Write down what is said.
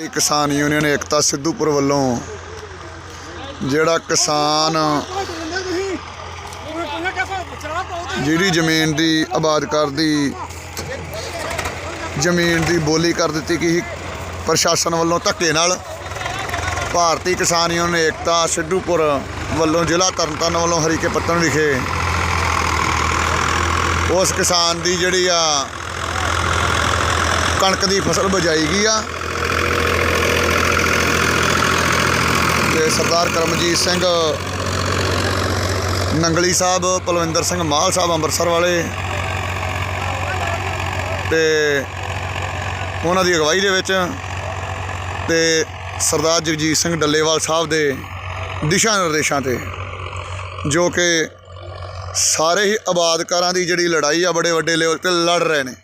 ਭਾਰਤੀ ਕਿਸਾਨ ਯੂਨੀਅਨ ਏਕਤਾ ਸਿੱਧੂਪੁਰ ਵੱਲੋਂ ਜਿਹੜਾ ਕਿਸਾਨ ਜਿਹੜੀ ਜ਼ਮੀਨ ਦੀ ਆਬਾਦ ਕਰਦੀ ਜ਼ਮੀਨ ਦੀ ਬੋਲੀ ਕਰ ਦਿੱਤੀ ਗਈ ਪ੍ਰਸ਼ਾਸਨ ਵੱਲੋਂ ਧੱਕੇ ਨਾਲ ਭਾਰਤੀ ਕਿਸਾਨ ਯੂਨੀਅਨ ਏਕਤਾ ਸਿੱਧੂਪੁਰ ਵੱਲੋਂ ਜ਼ਿਲ੍ਹਾ ਤਰਨਤਾਰਨ ਵੱਲੋਂ ਹਰੀਕੇ ਪੱਤਨ ਵਿਖੇ ਉਸ ਕਿਸਾਨ ਦੀ ਜਿਹੜੀ ਆ ਕਣਕ ਦੀ ਫਸਲ ਬਜਾਈ ਗਈ ਆ। ਸਰਦਾਰ ਕਰਮਜੀਤ ਸਿੰਘ, ਨੰਗਲੀ ਸਾਹਿਬ, ਪਲਵਿੰਦਰ ਸਿੰਘ ਮਾਲ ਸਾਹਿਬ ਅੰਮ੍ਰਿਤਸਰ ਵਾਲੇ ਤੇ ਉਹਨਾਂ ਦੀ ਅਗਵਾਈ ਦੇ ਵਿੱਚ ਤੇ ਸਰਦਾਰ ਜਗਜੀਤ ਸਿੰਘ ਡੱਲੇਵਾਲ ਸਾਹਿਬ ਦੇ ਦਿਸ਼ਾ ਨਿਰਦੇਸ਼ਾਂ ਤੇ, ਜੋ ਕਿ ਸਾਰੇ ਹੀ ਆਬਾਦਕਾਰਾਂ ਦੀ ਜਿਹੜੀ ਲੜਾਈ ਆ, ਬੜੇ ਵੱਡੇ ਲੈਵਲ ਤੇ ਲੜ ਰਹੇ ਨੇ।